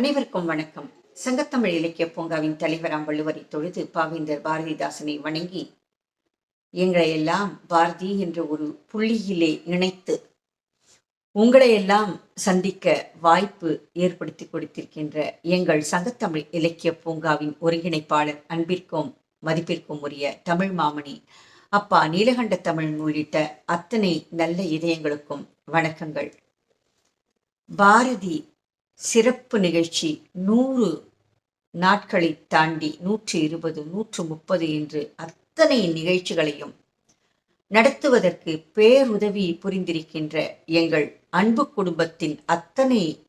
அனைவருக்கும் வணக்கம். சங்கத்தமிழ் இலக்கிய பூங்காவின் தலைவராம் வள்ளுவரை தொழுது பாவேந்தர் பாரதிதாசனை வணங்கி எங்களை எல்லாம் பாரதி என்ற ஒரு புள்ளியிலே இணைத்து உங்களை எல்லாம் சந்திக்க வாய்ப்பு ஏற்படுத்தி கொடுத்திருக்கின்ற எங்கள் சங்கத்தமிழ் இலக்கிய பூங்காவின் ஒருங்கிணைப்பாளர் அன்பிற்கும் மதிப்பிற்கும் உரிய தமிழ் மாமணி அப்பா நீலகண்ட தமிழ் உள்ளிட்ட அத்தனை நல்ல இதயங்களுக்கும் வணக்கங்கள். பாரதி சிறப்பு நிகழ்ச்சி நூறு நாட்களை தாண்டி நூற்றி இருபது நூற்று முப்பது என்று அத்தனை நிகழ்ச்சிகளையும் நடத்துவதற்கு பேருதவி புரிந்திருக்கின்ற எங்கள் அன்பு குடும்பத்தின் அத்தனை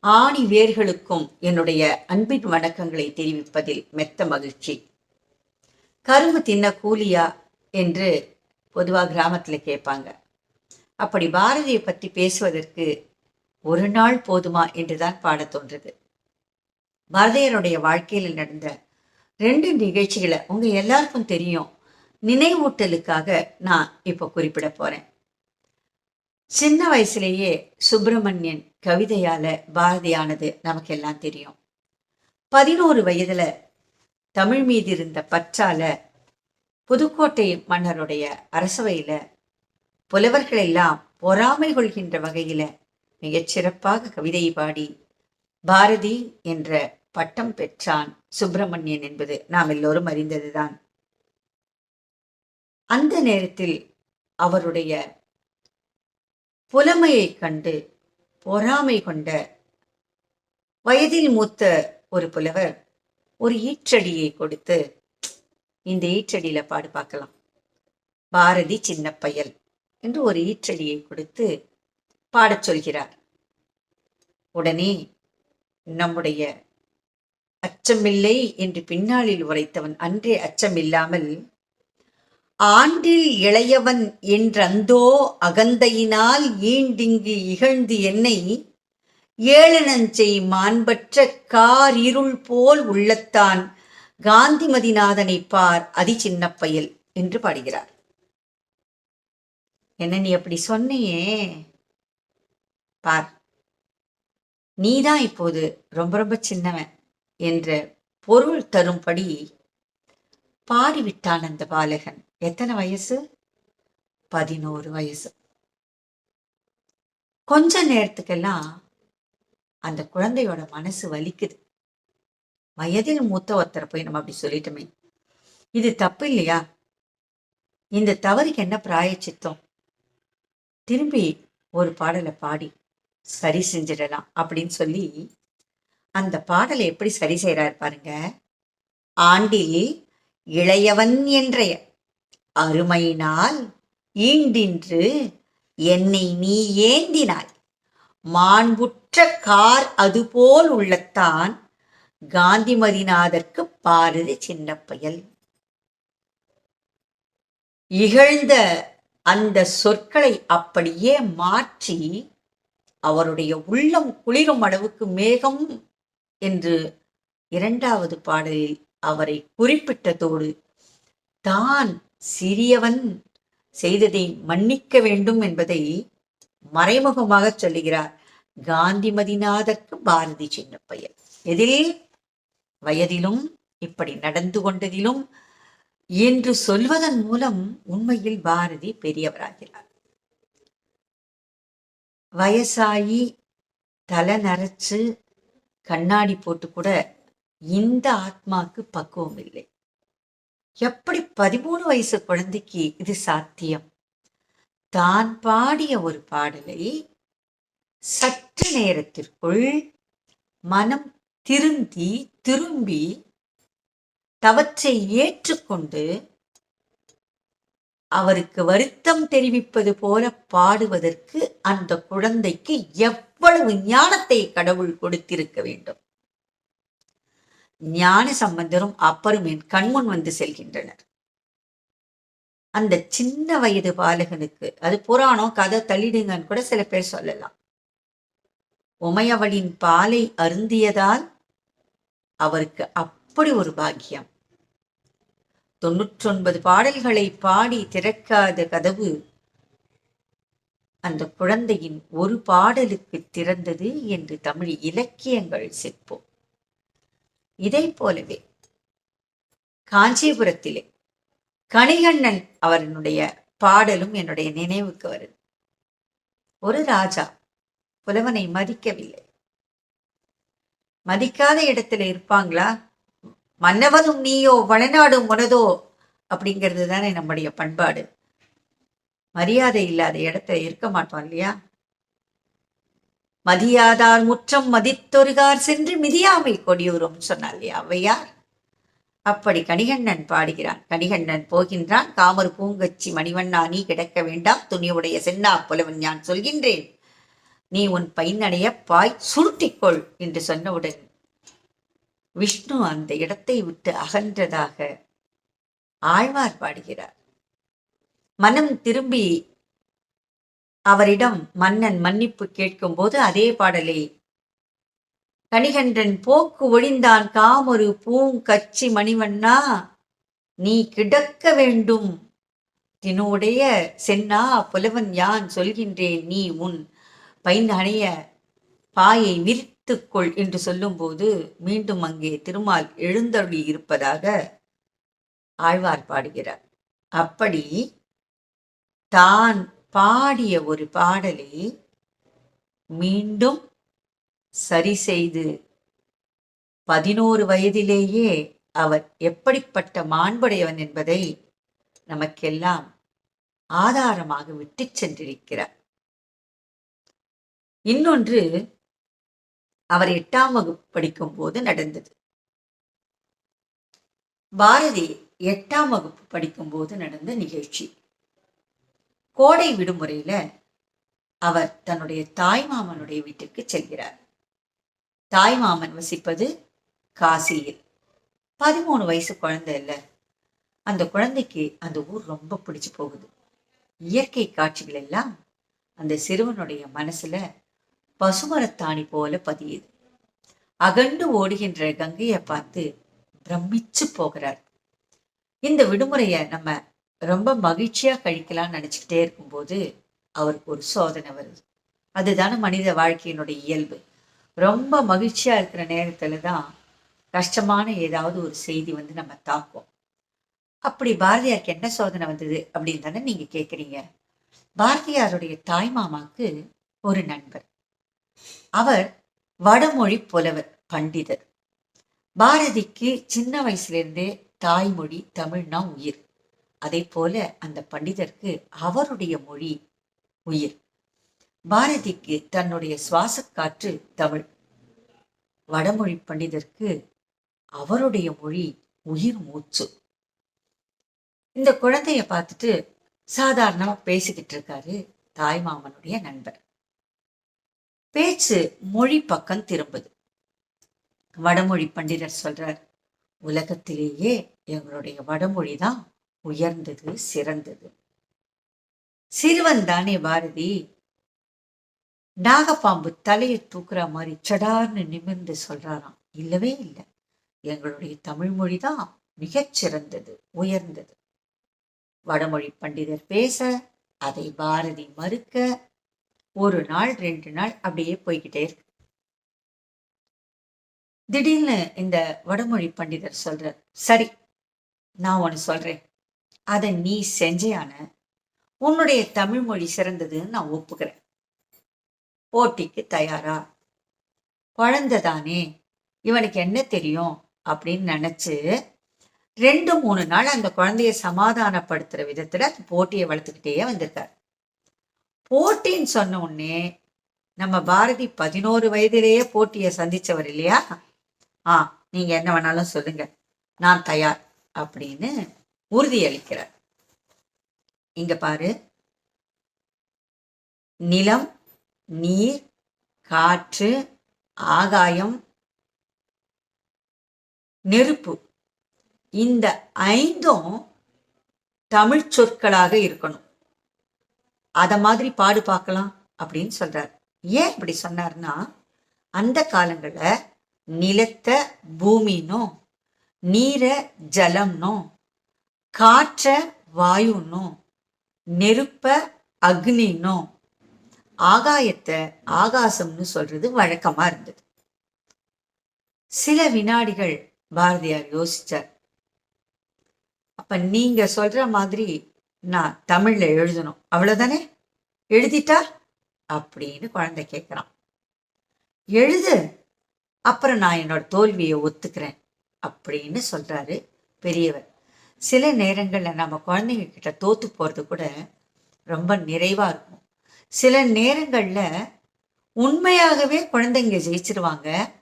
ஆணி வேர்களுக்கும் என்னுடைய அன்பின் வணக்கங்களை தெரிவிப்பதில் மெத்த மகிழ்ச்சி. கரும்பு தின்ன கூலியா என்று பொதுவாக கிராமத்தில் கேட்பாங்க அப்படி பாரதியை பற்றி பேசுவதற்கு ஒரு நாள் போதுமா என்றுதான் பாடத் தோன்றது. பாரதியருடைய வாழ்க்கையில் நடந்த ரெண்டு நிகழ்ச்சிகளை உங்க எல்லாருக்கும் தெரியும். நினைவூட்டலுக்காக நான் இப்போ குறிப்பிட போறேன். சின்ன வயசுலேயே சுப்பிரமணியன் கவிதையால பாரதியானது நமக்கு எல்லாம் தெரியும். பதினோரு வயதுல தமிழ் மீது இருந்த பற்றால புதுக்கோட்டை மன்னருடைய அரசவையில புலவர்கள் எல்லாம் பொறாமை கொள்கின்ற வகையில மிகச்சிறப்பாக கவிதை பாடி பாரதி என்ற பட்டம் பெற்றான் சுப்பிரமணியன் என்பது நாம் எல்லோரும் அறிந்ததுதான். அந்த நேரத்தில் அவருடைய புலமையை கண்டு பொறாமை கொண்ட வயதில் மூத்த ஒரு புலவர் ஒரு ஈற்றடியை கொடுத்து இந்த ஈற்றடியில பாடு பார்க்கலாம். பாரதி சின்ன பயல் என்று ஒரு ஈற்றடியை கொடுத்து பாடச் சொல்கிறார். உடனே நம்முடைய அச்சமில்லை என்று பின்னாளில் உரைத்தவன் அன்றே அச்சமில்லாமல் ஆண்டில் இளையவன் என்றந்தோ அகந்தையினால் ஈண்டிங்கு இகழ்ந்து என்னை ஏளனஞ்செய் மாண்பற்ற கார் இருள் போல் உள்ளத்தான் காந்திமதிநாதனை பார் அதி சின்னப்பயல் என்று பாடுகிறார். என்ன நீ அப்படி சொன்னியே? பார். நீதான் இப்போது ரொம்ப ரொம்ப சின்னவன் என்ற பொருள் தரும்படி பாடிவிட்டான் அந்த பாலகன். எத்தனை வயசு? பதினோரு வயசு. கொஞ்ச நேரத்துக்கெல்லாம் அந்த குழந்தையோட மனசு வலிக்குது. வயதில் மூத்த ஒருத்தரை போய் நம்ம அப்படி சொல்லிட்டோமே. இது தப்பு இல்லையா? இந்த தவறுக்கு என்ன பிராயச்சித்தம்? திரும்பி ஒரு பாடலை பாடி சரி செஞ்சிடலாம் அப்படின்னு சொல்லி அந்த பாடலை எப்படி சரி செய்கிறார் பாருங்க. ஆண்டில் இளையவன் என்ற அருமையினால் ஈண்டின்று என்னை நீ ஏந்தினாய். மாண்புற்ற கார் அதுபோல் உள்ளத்தான் காந்திமதிநாதற்கு பாரதி சின்ன இகழ்ந்த அந்த சொற்களை அப்படியே மாற்றி அவருடைய உள்ளம் குளிரும் அளவுக்கு மேகம் என்று இரண்டாவது பாடலில் அவரை குறிப்பிட்டதோடு தான் சிறியவன் செய்ததை மன்னிக்க வேண்டும் என்பதை மறைமுகமாக சொல்லுகிறார் காந்திமதிநாதற்கு பாரதி சின்ன பையன் எதில்? வயதிலும் இப்படி நடந்து கொண்டதிலும் என்று சொல்வதன் மூலம் உண்மையில் பாரதி பெரியவராகிறார். வயசாகி தலை நரைச்சு கண்ணாடி போட்டு கூட இந்த ஆத்மாக்கு பக்குவம் இல்லை எப்படி பதிமூணு வயசு குழந்தைக்கு இது சாத்தியம்? தான் பாடிய ஒரு பாடலை சற்று நேரத்திற்குள் மனம் திருந்தி திரும்பி தவற்றை ஏற்றுக்கொண்டு அவருக்கு வருத்தம் தெரிவிப்பது போல பாடுவதற்கு அந்த குழந்தைக்கு எவ்வளவு ஞானத்தை கடவுள் கொடுத்திருக்க வேண்டும். ஞான சம்பந்தரும் அப்பரும் என் கண்முன் வந்து செல்கின்றனர். அந்த சின்ன வயது பாலகனுக்கு அது புராணம் கதை தள்ளிடுங்கன்னு கூட சில பேர் சொல்லலாம். உமையவளின் பாலை அருந்தியதால் அவருக்கு அப்படி ஒரு பாக்கியம். தொன்னூற்றொன்பது பாடல்களை பாடி திறக்காத கதவு. அந்த குழந்தையின் ஒரு பாடலுக்கு திறந்தது என்று தமிழ் இலக்கியங்கள் சிற்போம் இதை போலவே காஞ்சிபுரத்திலே கணிகண்ணன் அவர்களுடைய பாடலும் என்னுடைய நினைவுக்கு வருது. ஒரு ராஜா புலவனை மதிக்கவில்லை. மதிக்காத இடத்துல இருப்பாங்களா? மன்னவனும் நீயோ வளநாடும் உனதோ அப்படிங்கிறது தானே நம்முடைய பண்பாடு. மரியாதை இல்லாத இடத்துல இருக்க மாட்டோம் இல்லையா? மதியாதார் முற்றம் மதித்தொருகார் சென்று மிதியாமை கொடியூரும் சொன்னார் இல்லையா? ஔவையார் அப்படி கணிகண்ணன் பாடுகிறான். கணிகண்ணன் போகின்றான். காமர் பூங்கச்சி மணிவண்ணா நீ கிடக்க வேண்டாம். துணியுடைய சென்னா புலவன் நான் சொல்கின்றேன். நீ உன் பையனடைய பாய் சுருட்டிக்கொள் என்று சொன்னவுடன் விஷ்ணு அந்த இடத்தை விட்டு அகன்றதாக ஆழ்வார் பாடுகிறார். மனம் திரும்பி அவரிடம் மன்னன் மன்னிப்பு கேட்கும்போது அதே பாடலை கணிகன்றன் போக்கு ஒழிந்தான் காமொரு பூங்கச்சி மணிவண்ணா நீ கிடக்க வேண்டும். தினுடைய சென்னா புலவன் யான் சொல்கின்றேன் நீ உன் பைந்தனைய பாயை பாயை விரித்துக்கொள் என்று சொல்லும்போது மீண்டும் அங்கே திருமால் எழுந்தருளி இருப்பதாக ஆழ்வார் பாடுகிறார். அப்படி தான் பாடிய ஒரு பாடலை மீண்டும் சரி செய்து பதினோரு வயதிலேயே அவர் எப்படிப்பட்ட மாண்புடையவன் என்பதை நமக்கெல்லாம் ஆதாரமாக விட்டுச் சென்றிருக்கிறார். இன்னொன்று அவர் எட்டாம் வகுப்பு படிக்கும் போது நடந்தது. பாரதி எட்டாம் வகுப்பு படிக்கும் போது நடந்த நிகழ்ச்சி. கோடை விடுமுறையில அவர் தன்னுடைய தாய் மாமனுடைய வீட்டுக்கு செல்கிறார். தாய் மாமன் வசிப்பது காசியில். பதிமூணு வயசு குழந்தை இல்ல. அந்த குழந்தைக்கு அந்த ஊர் ரொம்ப பிடிச்சு போகுது. இயற்கை காட்சிகள் எல்லாம் அந்த சிறுவனுடைய மனசுல பசுமரத்தாணி போல பதியுது. அகண்டு ஓடுகின்ற கங்கையை பார்த்து பிரமிச்சு போகிறார். இந்த விடுமுறையை நம்ம ரொம்ப மகிழ்ச்சியா கழிக்கலாம்னு நினைச்சுக்கிட்டே இருக்கும்போது அவருக்கு ஒரு சோதனை வருது. அதுதானே மனித வாழ்க்கையினுடைய இயல்பு. ரொம்ப மகிழ்ச்சியா இருக்கிற நேரத்துல தான் கஷ்டமான ஏதாவது ஒரு செய்தி வந்து நம்ம தாக்கும். அப்படி பாரதியாருக்கு என்ன சோதனை வந்தது அப்படின்னு தானே நீங்க கேக்குறீங்க? பாரதியாருடைய தாய் மாமாக்கு ஒரு நண்பர். அவர் வடமொழி புலவர் பண்டிதர். பாரதிக்கு சின்ன வயசுல இருந்தே தாய்மொழி தமிழ்னா உயிர். அதே போல அந்த பண்டிதருக்கு அவருடைய மொழி உயிர். பாரதிக்கு தன்னுடைய சுவாச காற்று தமிழ். வடமொழி பண்டிதருக்கு அவருடைய மொழி உயிர் மூச்சு. இந்த குழந்தைய பார்த்துட்டு சாதாரணமாக பேசிக்கிட்டு இருக்காரு தாய் மாமனுடைய நண்பர். பேச்சு மொழி பக்கம் திரும்புது. வடமொழி பண்டிதர் சொல்றார் உலகத்திலேயே எங்களுடைய வடமொழி தான் உயர்ந்தது சிறந்தது. சிறுவன் தானே பாரதி. நாகப்பாம்பு தலையை தூக்குற மாதிரி சடார்னு நிமிர்ந்து சொல்றாராம். இல்லவே இல்லை. எங்களுடைய தமிழ் மொழி தான் மிகச்சிறந்தது உயர்ந்தது. வடமொழி பண்டிதர் பேச அதை பாரதி மறுக்க ஒரு நாள் ரெண்டு நாள் அப்படியே போய்கிட்டே இருக்கு. திடீர்னு இந்த வடமொழி பண்டிதர் சொல்றார் சரி நான் ஒன்று சொல்றேன். அதை நீ செஞ்சேயான உன்னுடைய தமிழ் மொழி சிறந்ததுன்னு நான் ஒப்புக்கிறேன். போட்டிக்கு தயாரா? குழந்தை தானே இவனுக்கு என்ன தெரியும்? அப்படின்னு நினைச்சு ரெண்டு மூணு நாள் அந்த குழந்தைய சமாதானப்படுத்துற விதத்துல அந்த போட்டியை வளர்த்துக்கிட்டே வந்திருக்கார். போட்டின்னு சொன்ன உடனே நம்ம பாரதி பதினோரு வயதிலேயே போட்டியை சந்திச்சவர் இல்லையா? ஆ நீங்க என்ன வேணாலும் சொல்லுங்க. நான் தயார் அப்படின்னு உறுதியளிக்கிறார். இங்க பாரு. நிலம் நீர் காற்று ஆகாயம் நெருப்பு. இந்த ஐந்தும் தமிழ் சொற்களாக இருக்கணும். அத மாதிரி பாடு பார்க்கலாம் அப்படின்னு சொல்றார். ஏன் இப்படி சொன்னார்னா அந்த காலங்களில் நிலத்தை பூமின்னும் நீரை ஜலம்னும் காற்ற வாயுன்னும் நெருப்ப அக்னின்னும் ஆகாயத்தை ஆகாசம்னு சொல்றது வழக்கமா இருந்தது. சில வினாடிகள் பாரதியார் யோசிச்சார். அப்ப நீங்க சொல்ற மாதிரி நான் தமிழில் எழுதணும். அவ்வளோதானே எழுதிட்டா? அப்படின்னு குழந்தை கேட்குறான். எழுது. அப்புறம் நான் என்னோட தோல்வியை ஒத்துக்கிறேன் அப்படின்னு சொல்கிறாரு பெரியவர். சில நேரங்களில் நம்ம குழந்தைங்க கிட்ட தோத்து போகிறது கூட ரொம்ப நிறைவாக இருக்கும். சில நேரங்களில் உண்மையாகவே குழந்தைங்க ஜெயிச்சிருவாங்க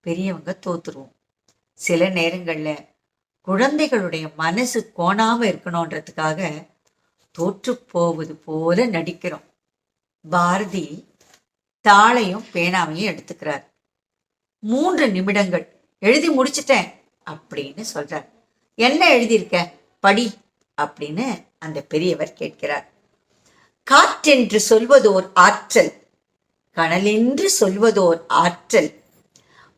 பெரியவங்க தோத்துருவோம். சில நேரங்களில் குழந்தைகளுடைய மனசு கோணாமல் இருக்கணுன்றதுக்காக தோற்று போவது போல நடிக்கிறோம். பாரதி தாளையும் பேனாவையும் எடுத்துக்கிறார். மூன்று நிமிடங்கள் எழுதி முடிச்சிட்டேன் அப்படின்னு சொல்றார். என்ன எழுதியிருக்க? படி அப்படின்னு அந்த பெரியவர் கேட்கிறார். காற்றென்று சொல்வதோர் ஆற்றல் கனலென்று சொல்வதோர் ஆற்றல்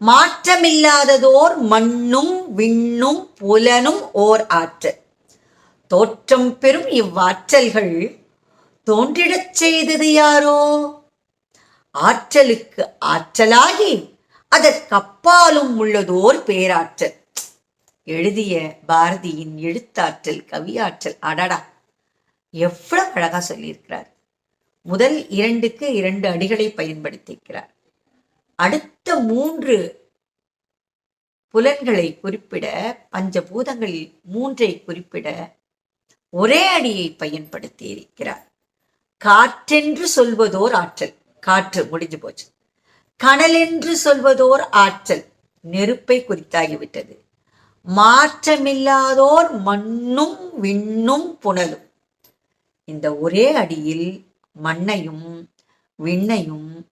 மாற்றமில்லாததோர் மண்ணும் விண்ணும் புலனும் ஓர் ஆற்றல். தோற்றம் பெறும் இவ்வாற்றல்கள் தோன்றிடச் செய்தது யாரோ? ஆற்றலுக்கு ஆற்றலாகி அதற்கப்பாலும் உள்ளதோர் பேராற்றல். எழுதிய பாரதியின் எழுத்தாற்றல் கவியாற்றல். அடடா! எவ்வளவு அழகா சொல்லியிருக்கிறார். முதல் இரண்டுக்கு இரண்டு அடிகளை பயன்படுத்திக்கிறார் அடுத்த மூன்று புலன்களை குறிப்பிட பஞ்சபூதங்களில் மூன்றை குறிப்பிட ஒரே அடியை பயன்படுத்தி இருக்கிறார் காற்றென்று சொல்வதோர் ஆற்றல். காற்று முடிஞ்சு போச்சு. கனல் என்று சொல்வதோர் ஆற்றல். நெருப்பை குறித்தாகிவிட்டது. மாற்றமில்லாதோர் மண்ணும் விண்ணும் புனலும். இந்த ஒரே அடியில் மண்ணையும் விண்ணையும்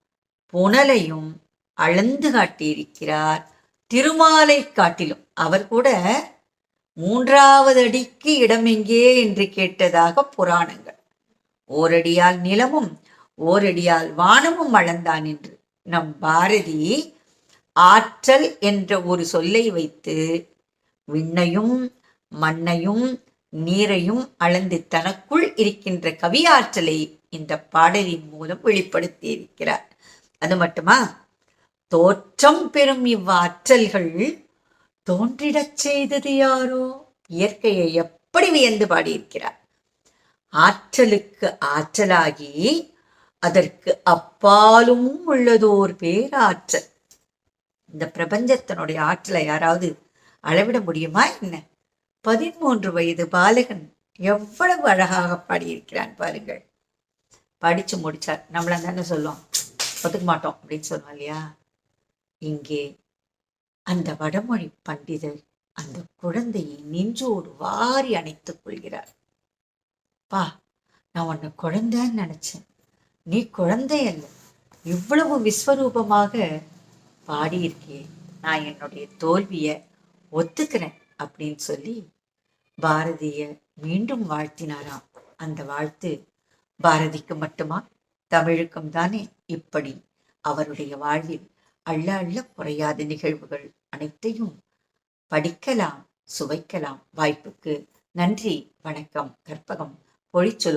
புனலையும் அளந்து காட்டியிருக்கிறார். திருமாலை காட்டிலும். அவர் கூட மூன்றாவது அடிக்கு இடம் எங்கே என்று கேட்டதாக புராணங்கள். ஓரடியால் நிலமும் ஓரடியால் வானமும் அளந்தான் என்று நம் பாரதி ஆற்றல் என்ற ஒரு சொல்லை வைத்து விண்ணையும் மண்ணையும் நீரையும் அளந்து தனக்குள் இருக்கின்ற கவி ஆற்றலை இந்த பாடலின் மூலம் வெளிப்படுத்தி இருக்கிறார் அது மட்டுமா? தோற்றம் பெறும் இவ்வாற்றல்கள் தோன்றிடச் செய்தது யாரோ? இயற்கையை எப்படி வியந்து பாடியிருக்கிறார்? ஆற்றலுக்கு ஆற்றலாகி அதற்கு அப்பாலும் உள்ளதோர் பேராற்றல். இந்த பிரபஞ்சத்தினுடைய ஆற்றலை யாராவது அளவிட முடியுமா என்ன? பதிமூன்று வயது பாலகன் எவ்வளவு அழகாக பாடியிருக்கிறான் பாருங்கள். படிச்சு முடிச்சார். நம்மள தானே சொல்லுவோம் ஒத்துக்க மாட்டோம் அப்படின்னு சொல்லுவோம் இல்லையா? இங்கே அந்த வடமொழி பண்டிதர் அந்த குழந்தையை நெஞ்சோடு வாரி அணைத்துக் கொள்கிறார். பா நான் உன்னை குழந்தைன்னு நினைச்சேன். நீ குழந்தை அல்ல. இவ்வளவு விஸ்வரூபமாக பாடியிருக்கே. நான் என்னுடைய தோல்வியை ஒத்துக்கிறேன் அப்படின்னு சொல்லி பாரதிய மீண்டும் வாழ்த்தினாராம். அந்த வாழ்த்து பாரதிக்கு மட்டுமா? தமிழுக்கும் தானே. இப்படி அவருடைய வாழ்வில் அள்ள அள்ள குறையாத நிகழ்வுகள் அனைத்தையும் படிக்கலாம் சுவைக்கலாம். வாய்ப்புக்கு நன்றி வணக்கம் கற்பகம் பொழிச்சொலு